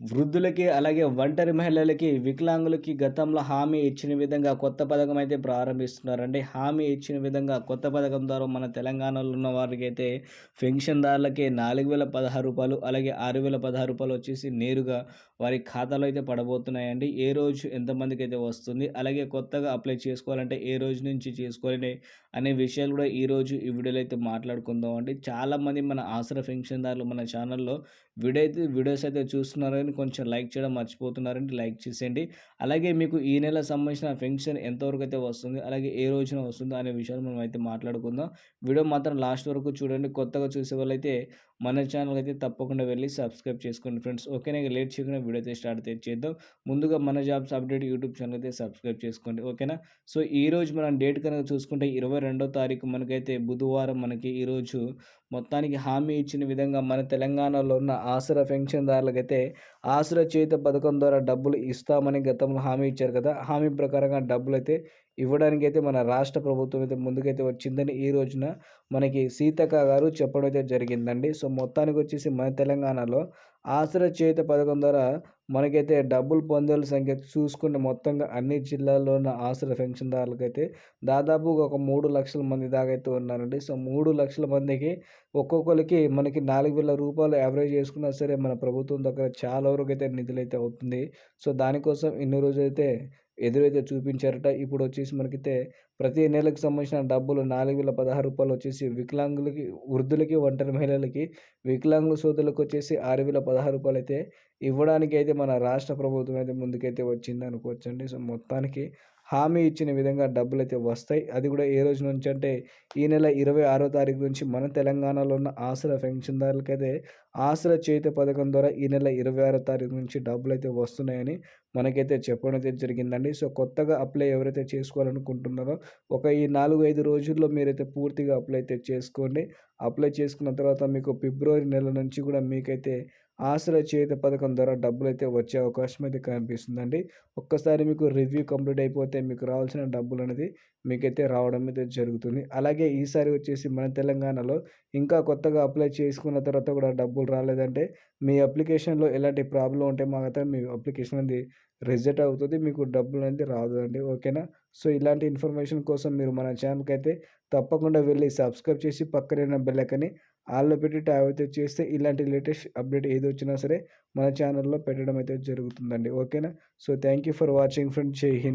వృద్ధులకి అలాగే ఒంటరి మహిళలకి వికలాంగులకి గతంలో హామీ ఇచ్చిన విధంగా కొత్త పథకం అయితే ప్రారంభిస్తున్నారండి. హామీ ఇచ్చిన విధంగా కొత్త పథకం ద్వారా మన తెలంగాణలో ఉన్న వారికి అయితే పెన్షన్దారులకి నాలుగు వేల పదహారు రూపాయలు అలాగే ఆరు వేల పదహారు రూపాయలు వచ్చేసి నేరుగా వారి ఖాతాలో అయితే పడబోతున్నాయండి. ఏ రోజు ఎంతమందికి అయితే వస్తుంది అలాగే కొత్తగా అప్లై చేసుకోవాలంటే ఏ రోజు నుంచి చేసుకోవాలని అనే విషయాలు కూడా ఈరోజు ఈ వీడియోలో అయితే మాట్లాడుకుందాం అండి చాలామంది మన ఆసరా పెన్షన్దారులు మన ఛానల్లో వీడియో అయితే వీడియోస్ అయితే చూస్తున్నారు కానీ కొంచెం లైక్ చేయడం మర్చిపోతున్నారండి లైక్ చేసేయండి. అలాగే మీకు ఈ నెల సంబంధించిన పెన్షన్ ఎంతవరకు అయితే వస్తుంది అలాగే ఏ రోజున వస్తుందో అనే విషయాలు మనం అయితే మాట్లాడుకుందాం. వీడియో మాత్రం లాస్ట్ వరకు చూడండి. కొత్తగా చూసే వాళ్ళైతే మన ఛానల్ అయితే తప్పకుండా వెళ్ళి సబ్స్క్రైబ్ చేసుకోండి ఫ్రెండ్స్. ఓకేనా? లేట్ చేయకుండా వీడియో అయితే స్టార్ట్ అయితే చేద్దాం. ముందుగా మన జాబ్స్ అప్డేట్ యూట్యూబ్ ఛానల్ అయితే సబ్స్క్రైబ్ చేసుకోండి. ఓకేనా? సో ఈ రోజు మనం డేట్ కనుక చూసుకుంటే ఇరవై రెండో తారీఖు మనకైతే బుధవారం మనకి ఈరోజు మొత్తానికి హామీ ఇచ్చిన విధంగా మన తెలంగాణలో ఉన్న ఆసరా పెన్షన్దారులకైతే ఆసరా చేత పథకం ద్వారా డబ్బులు ఇస్తామని గతంలో హామీ ఇచ్చారు కదా. హామీ ప్రకారంగా డబ్బులు అయితే ఇవ్వడానికి అయితే మన రాష్ట్ర ప్రభుత్వం అయితే ముందుకైతే వచ్చిందని ఈ రోజున మనకి సీతక్క గారు చెప్పడం అయితే జరిగిందండి. సో మొత్తానికి వచ్చేసి మన తెలంగాణలో ఆసరా చేత పథకం ద్వారా మనకైతే డబ్బులు పొందేల సంఖ్య చూసుకుంటే మొత్తంగా అన్ని జిల్లాల్లో ఉన్న ఆసరా పెన్షన్దారులకైతే దాదాపు ఒక మూడు లక్షల మంది దాకా అయితే ఉన్నారండి. సో మూడు లక్షల మందికి ఒక్కొక్కరికి మనకి నాలుగు వేల రూపాయలు యావరేజ్ చేసుకున్నా సరే మన ప్రభుత్వం దగ్గర చాలా వరకు అయితే నిధులు అయితే అవుతుంది. సో దానికోసం ఇన్ని రోజులైతే ఎదురైతే చూపించారట. ఇప్పుడు వచ్చేసి మనకైతే ప్రతి నెలకు సంబంధించిన డబ్బులు నాలుగు వేల పదహారు రూపాయలు వచ్చేసి వికలాంగులకి వృద్ధులకి ఒంటరి మహిళలకి వికలాంగుల సోదరులకు వచ్చేసి ఆరు వేల పదహారు రూపాయలు అయితే ఇవ్వడానికి అయితే మన రాష్ట్ర ప్రభుత్వం అయితే ముందుకైతే వచ్చింది అనుకోవచ్చండి. సో మొత్తానికి హామీ ఇచ్చిన విధంగా డబ్బులు అయితే వస్తాయి. అది కూడా ఏ రోజు నుంచి అంటే ఈ నెల ఇరవై ఆరో తారీఖు నుంచి మన తెలంగాణలో ఉన్న ఆసరా పెన్షన్దారులకైతే ఆసరా చేతి పథకం ద్వారా ఈ నెల ఇరవై ఆరో తారీఖు నుంచి డబ్బులు అయితే వస్తున్నాయని మనకైతే చెప్పడం అయితే జరిగిందండి. సో కొత్తగా అప్లై ఎవరైతే చేసుకోవాలనుకుంటున్నారో ఒక ఈ నాలుగు ఐదు రోజుల్లో మీరైతే పూర్తిగా అప్లై అయితే చేసుకోండి. అప్లై చేసుకున్న తర్వాత మీకు ఫిబ్రవరి నెల నుంచి కూడా మీకైతే ఆశ్రయ చేత పథకం ద్వారా డబ్బులు అయితే వచ్చే అవకాశం అయితే కనిపిస్తుందండి. ఒక్కసారి మీకు రివ్యూ కంప్లీట్ అయిపోతే మీకు రావాల్సిన డబ్బులు అనేది మీకైతే రావడం అయితే జరుగుతుంది. అలాగే ఈసారి వచ్చేసి మన తెలంగాణలో ఇంకా కొత్తగా అప్లై చేసుకున్న తర్వాత కూడా డబ్బులు రాలేదంటే మీ అప్లికేషన్లో ఎలాంటి ప్రాబ్లం ఉంటే మాత్రం మీ అప్లికేషన్ అనేది రిజెక్ట్ అవుతుంది. మీకు డబ్బులు అనేది రాదు అండి ఓకేనా? సో ఇలాంటి ఇన్ఫర్మేషన్ కోసం మీరు మన ఛానల్కి అయితే తప్పకుండా వెళ్ళి సబ్స్క్రైబ్ చేసి పక్కన బెల్లకని ఆల్లో పెట్టి ట్యాబ్ అయితే చేస్తే ఇలాంటి లేటెస్ట్ అప్డేట్ ఏది వచ్చినా సరే మన ఛానల్లో పెట్టడం అయితే జరుగుతుందండి. ఓకేనా? So thank you for watching friend జై హింద్.